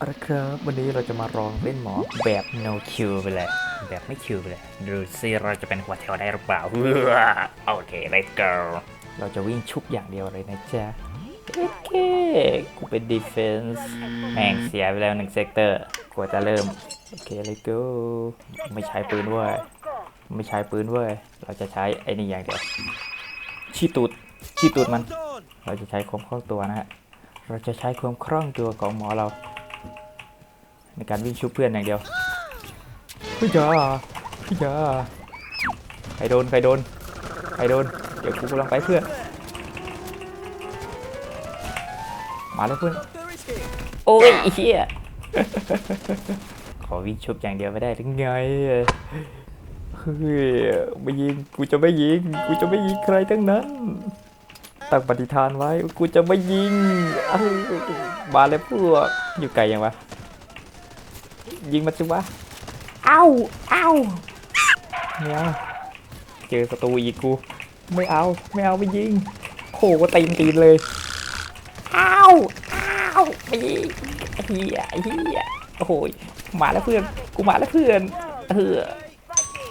เอาละครับวันนี้เราจะมาลองเล่นหมอแบบ no kill ไปเลย แบบไม่คิวไปเลย ดูซิเราจะเป็นหัวแถวได้หรือเปล่าโอเค let's go เราจะวิ่งชุบอย่างเดียวเลยนะจ๊ะ โอเค กูเป็น defense แม่งเสียไปแล้วหนึ่งเซกเตอร์กว่าจะเริ่ม โอเค let's go ไม่ใช้ปืนเว้ยไม่ใช้ปืนเว้ยเราจะใช้ไอ้นี่อย่างเดียว ชีตูดชีตูดมัน เราจะใช้ความคล่องตัวนะฮะเราจะใช้ความคล่องตัวของหมอเรา ในการวิ่งชุบเพื่อนอย่างเดียวเฮ้ยจ้าเฮ้ยจ้าใครโดนใครโดนใครโดน เดี๋ยวกูกำลังไปเพื่อนมาแล้วเพื่อนโอ้ยไอ้เฮียขอวิ่งชุบอย่างเดียวไม่ได้ถึงไงเฮ้ยไม่ยิงกูจะไม่ยิงกูจะไม่ยิงใครทั้งนั้นตั้งปฏิฐานไว้กูจะไม่ยิงเอ้ามาแล้วพวกอยู่ไกลยังวะ ยิงมันสิวะเอ้าเอ้าเนี่ยเจอศัตรูอีกกู ไม่เอา ไม่เอาไม่ยิงโขก็ตีนตีนเลยเอ้าเอ้าไม่ยิงไอ้เฮียไอ้เฮียโอ้โหยมาแล้วเพื่อน กูมาแล้วเพื่อนเออ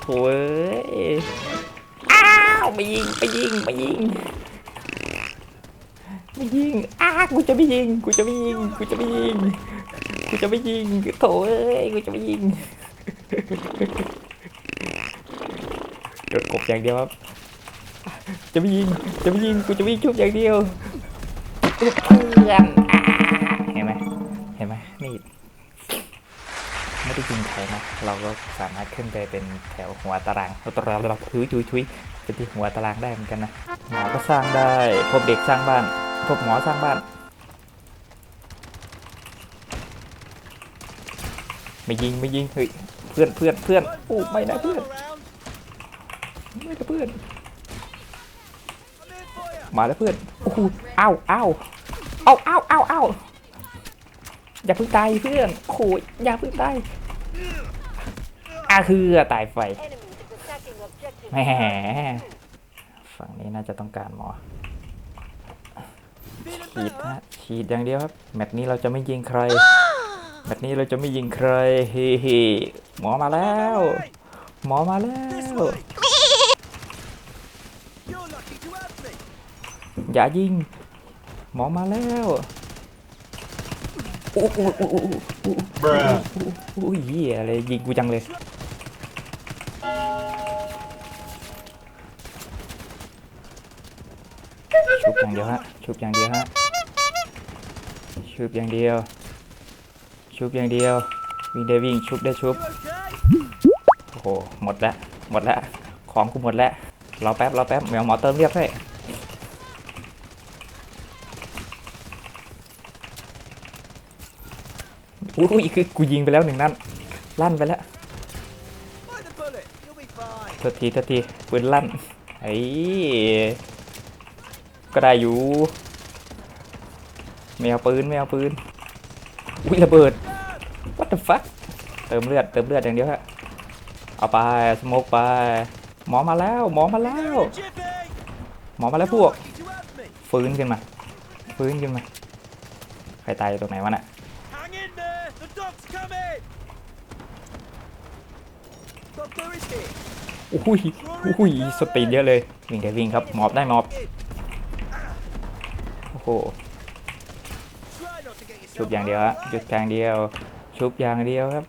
โถ่เอ้ยอ้าวไม่ยิงไม่ยิงไม่ยิง ไม่ยิงอ้ากูจะไม่ยิง กูจะไม่ยิง กูจะไม่ยิง กูจะไม่ยิงโถ่เอ้ย กูจะไม่ยิงโดดกบอย่างเดียวครับ จะไม่ยิง จะไม่ยิง กูจะวิ่งชุบอย่างเดียวเพื่อนเห็นไหมเห็นไหมนี่ไม่ได้ยิงใครนะ เราก็สามารถขึ้นไปเป็นแถวหัวตารางเราตารางเราทุยทุยทุยเป็นที่หัวตารางได้เหมือนกันนะหมอก็สร้างได้พวกเด็กสร้างบ้าน พวกหมอสร้างบ้าน ไม่ยิงไม่ยิงเฮ้ยเพื่อนเพื่อนเพื่อนโอ้ไม่นะเพื่อนไม่นะเพื่อน มาแล้วเพื่อนโอ้โหอ้าวอ้าวเอาอ้าวอ้าวอ้าวอย่าเพิ่งตายเพื่อนโอ้โหอย่าเพิ่งตายอาคือตายไฟแหมฝั่งนี้น่าจะต้องการหมอ ฉีดนะฉีดอย่างเดียวครับ แมตช์นี้เราจะไม่ยิงใคร แมตช์นี้เราจะไม่ยิงใครเฮ้เฮหมอมาแล้ว หมอมาแล้ว อย่ายิง หมอมาแล้วโอ้โหโอ้โหโอ้โหโอ้โหเหี้ยอะไรยิงกูจังเลยชุบอย่างเดียวฮะชุบอย่างเดียวฮะ ชุบอย่างเดียว ชุบอย่างเดียว วิ่งได้วิ่งชุบได้ชุบ โอ้โห หมดล้วหมดล้วของกูหมดล้วรอแป๊บรอแป๊บเดี๋ยวหมอเติมเรียบให้อุ้ยคือกูยิงไปแล้วหนึ่งนัดลั่นไปแล้วโทษทีโทษทีปืนลั่นไอ้ก็ได้อยู่ ไม่เอาปืนไม่เอาปืนอุ้ยระเบิด what the fuck เติมเลือดเติมเลือดอย่างเดียวฮะเอาไปสโมกไป หมอมาแล้วหมอมาแล้ว หมอมาแล้วพวก ฟื้นขึ้นมา ฟื้นขึ้นมาใครตายตรงไหนวะน่ะอุ้ยอุ้ยสตีนเยอะเลย วิ่งได้วิ่งครับหมอบได้หมอบโอ้โห ชุบอย่างเดียวฮะหยุดกลางเดียว ชุบอย่างเดียวครับ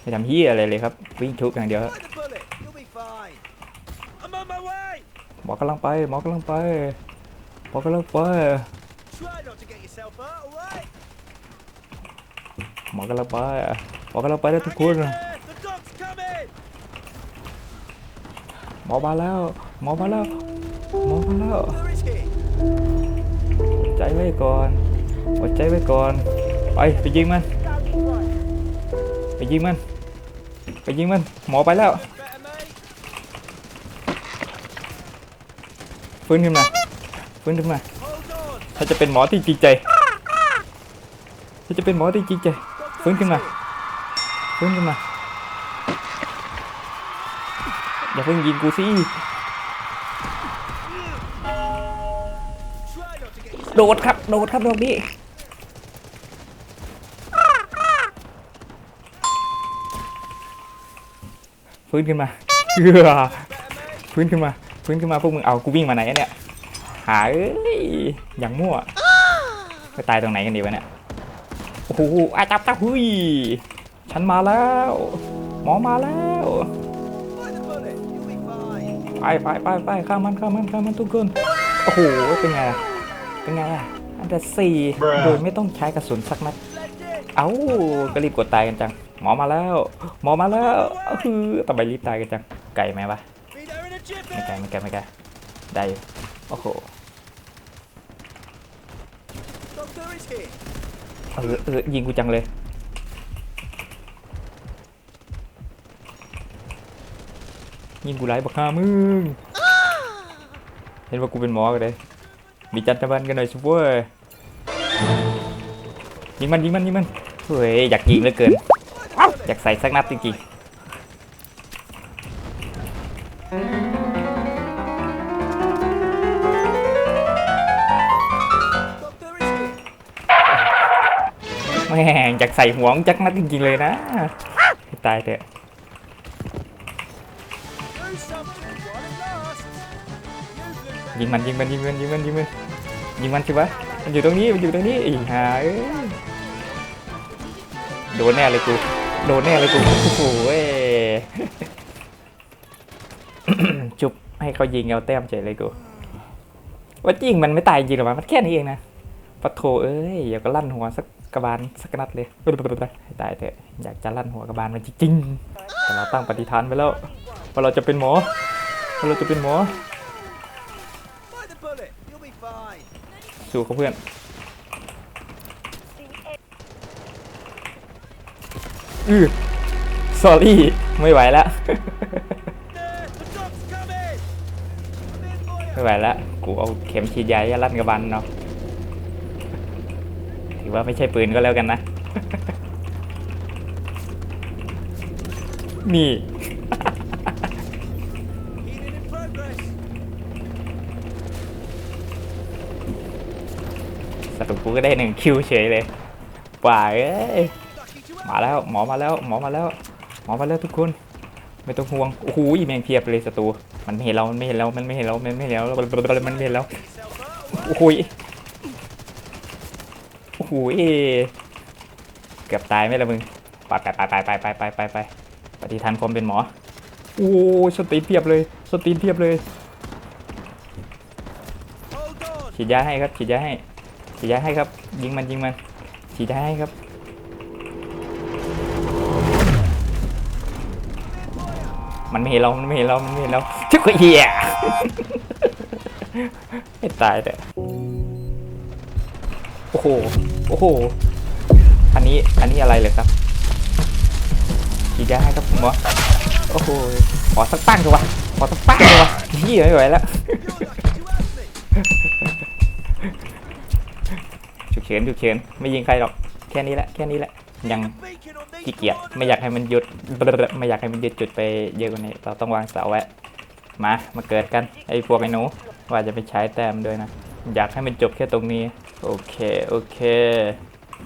ไม่ทำเฮียอะไรเลยครับ วิ่งชุบอย่างเดียวหมอกำลังไปหมอกำลังไปหมอกำลังไปหมอกำลังไปหมอกำลังไปแล้วทุกคนหมอมาแล้วหมอมาแล้วหมอมาแล้ว ใจไว้ก่อนอดใจไว้ก่อน ไปไปยิงมัน ไปยิงมัน ไปยิงมัน หมอไปแล้ว ฟื้นขึ้นมา ฟื้นขึ้นมา ถ้าจะเป็นหมอที่จริงใจ ถ้าจะเป็นหมอที่จริงใจ ฟื้นขึ้นมา ฟื้นขึ้นมา อย่าเพิ่งยิงกูสิ โดดครับ โดดครับโดดพี่ฟื้นขึ้นมาเอือฟื้นขึ้นมาฟื้นขึ้นมาพวกมึงเอากูวิ่งมาไหนเนี่ย หาเอ้ยอย่างมั่วไปตายตรงไหนกันดีวะเนี่ย โอ้โหอาจับจับหุยฉันมาแล้ว หมอมาแล้วไปไปไปไปข้ามมันข้ามมันข้ามมันทุกคน โอ้โห เป็นไง เป็นไงอะ อันดับสี่โดยไม่ต้องใช้กระสุนสักนัด Splendid. เอ้าก็รีบกดตายกันจัง หมอมาแล้ว หมอมาแล้วเออทำไมรีบตายกันจัง ไก่ไหมวะ Be there in a jiffy. ไม่ไกลไม่ไกลไม่ไกล ได้อยู่โอ้โห Doctor is here. เออเออยิงกูจังเลยยิงกูไล่บักฮามึง เห็นว่ากูเป็นหมอกันเลย มีจันทบันกันหน่อยสิเว้ยยิงมันยิงมันยิงมันเฮ้ยอยากยิงเหลือเกินอยากใส่สักนัดจริงๆแม่งอยากใส่หัวจักนัดจริงๆเลยนะตายเถอะยิงมันยิงมันยิงมันยิงมันยิงมัน ยิงมันสิวะ มันอยู่ตรงนี้ มันอยู่ตรงนี้อ้ห่าเอ้ยโดนแน่เลยกู โดนแน่เลยกูโอ้โหเว้ยจุบให้เขายิงเอาแต้มเฉยเลยกู ว่าจริงมันไม่ตายจริงหรอวะมันแค่นี้เองนะปะโถเอ้ยอย่าก็ลั่นหัวสักกระบาลสักนัดเลยตายเถอะอยากจะลั่นหัวกระบาลมันจริงๆแต่เราตั้งปฏิฐานไว้แล้วว่าเราจะเป็นหมอว่าเราจะเป็นหมอ สู้เขาเพื่อน อือ sorry ไม่ไหวแล้ว ไม่ไหวแล้ว กูเอาเข็มฉีดยายัดกระบันเนาะ ถือว่าไม่ใช่ปืนก็แล้วกันนะ นี่ สรุปกูก็ได้หนึ่งคิวเฉยเลยป่าเอ้ยมาแล้วหมอมาแล้วหมอมาแล้ว หมอมาแล้วทุกคนไม่ต้องห่วงโอ้โหแมงเพียบเลยศัตรูมันไม่เห็นเรามันไม่เห็นเรามันไม่เห็นเรามันไม่เห็นเรามันไม่เห็นเรา yourself out. โอ้โหยโอ้โหยเกือบตายไหมล่ะมึงไปไปไปไปไปไปไปไปไปฏิทันความเป็นหมอโอ้ยสตีนเพียบเลยสตีนเพียบเลยฉีดยาให้ครับฉีดยาให้ ฉีดยาให้ครับ ยิงมันยิงมันฉีดยาให้ครับมันไม่เห็นเรา มันไม่เห็นเรา มันไม่เห็นเราชึกเหี้ยไม่ตายแต่โอ้โห โอ้โห อันนี้ อันนี้อะไรเลยครับฉีดยาให้ครับคุณหมอ โอ้โห ขอสักปั้งเถอะวะ ขอสักปั้งเถอะวะเหี้ยไม่ไหวแล้ว เฉินฉุกเฉินไม่ยิงใครหรอกแค่นี้แหละแค่นี้แหละยังขี้เกียจไม่อยากให้มันหยุดไม่อยากให้มันหยุดจุดไปเยอะกว่านี้ เราต้องวางเสาไว้มามาเกิดกันไอ้พวกไอ้หนูว่าจะไปใช้แต้มด้วยนะ อยากให้มันจบแค่ตรงนี้ โอเคโอเค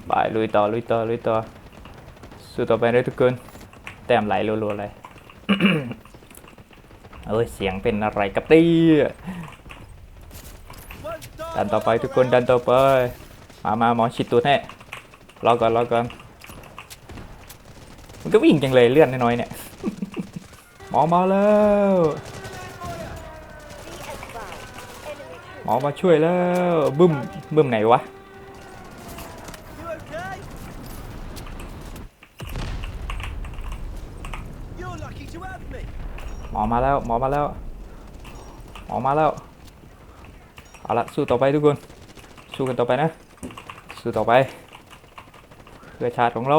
ไปลุยต่อลุยต่อลุยต่อสู้ต่อไปเลยทุกคนแต้มไหลรัวๆเลยเอ้ยเสียงเป็นอะไรกับตี้ดันต่อไปทุกคนดันต่อไป มามาหมอฉีดตูดให้รอก่อนรอก่อนมันก็วิ่งจังเลยเลื่อนน้อยๆเนี่ยหมอมาแล้วหมอมาช่วยแล้วบึ้มบึ้มไหนวะหมอมาแล้วหมอมาแล้วหมอมาแล้วเอาละสู้ต่อไปทุกคนสู้กันต่อไปนะ สู้ต่อไปเพื่อชาติของเรา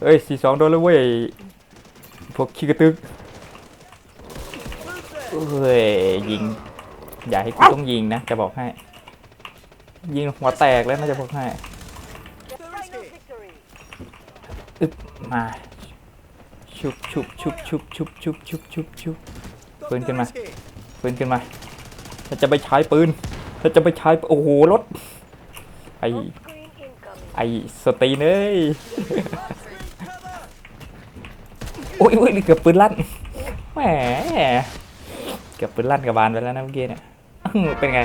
เฮ้ยสี่สองโดนแล้วเว้ย พวกขี้กระตึกเฮ้ยยิง อย่าให้กูต้องยิงนะ จะบอกให้ ยิงหัวแตกแล้วนะจะบอกให้อึ๊บมาชุบชุบชุบชุบชุบชุบชุบชุบชุบปืนขึ้นมาปืนขึ้นมาถ้าจะไปใช้ปืนถ้าจะไปใช้โอ้โหรถไอ้ ไอ้สตีนเอ้ย Cover! โอ้ยโอ้ยเกือบปืนลั่นแหมเกือบปืนลั่นกับบานไปแล้วนะเมื่อกี้เนี่ยอื้อเป็นไง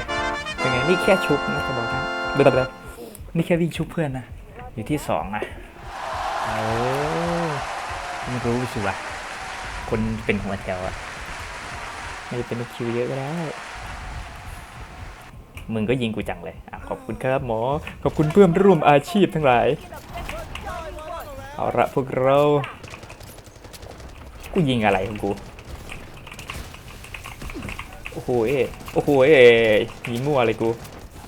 เป็นไง นี่แค่ชุบนะจะบอกนะเดี๋ยวๆๆนี่แค่วิ่งชุบเพื่อนนะ อยู่ที่สองอะเออไม่รู้สิวะคนเป็นหัวแถวอะไม่ได้เป็นลูกคิวเยอะก็ได้มึงก็ยิงกูจังเลยอะ ขอบคุณครับหมอ ขอบคุณเพื่อนร่วมอาชีพทั้งหลาย เอาละพวกเรา กูยิงอะไรของกู โอ้โหเอ้โอ้โหเอ้ยิงมั่วเลยกู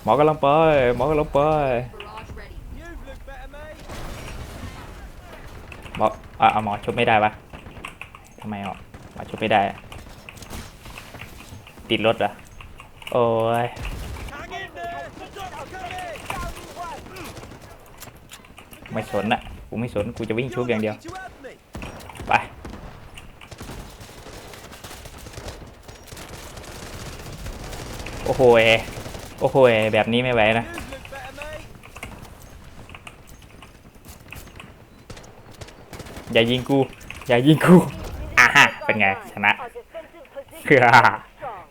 หมอกำลังไป หมอกำลังไป หมออะเอาหมอชบไม่ได้ปะทำไมอะหมอชบไม่ได้ ติดรถเหรอ โอ้ย ไม่สนอะกูไม่สน กูจะวิ่งชุบอย่างเดียว lucky to have me. ไป โอ้โหเอโอ้โหเอแบบนี้ไม่ไหวนะ You've looked better, mate. อย่ายิงกู อย่ายิงกูอะฮะ เป็นไง ชนะ Our defensive position คือ is strong.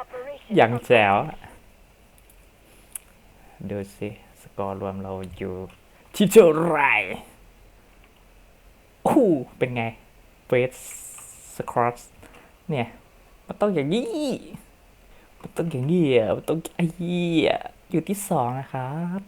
Operation ยังแจ๋วอะดูสิ สกอร์รวมเราอยู่ ที่เท่าไรคู่เป็นไงเฟสสครอสเนี่ย มันต้องอย่างนี้ มันต้องอย่างนี้มันต้องไอ้เหี้ยอยู่ที่สองนะครับ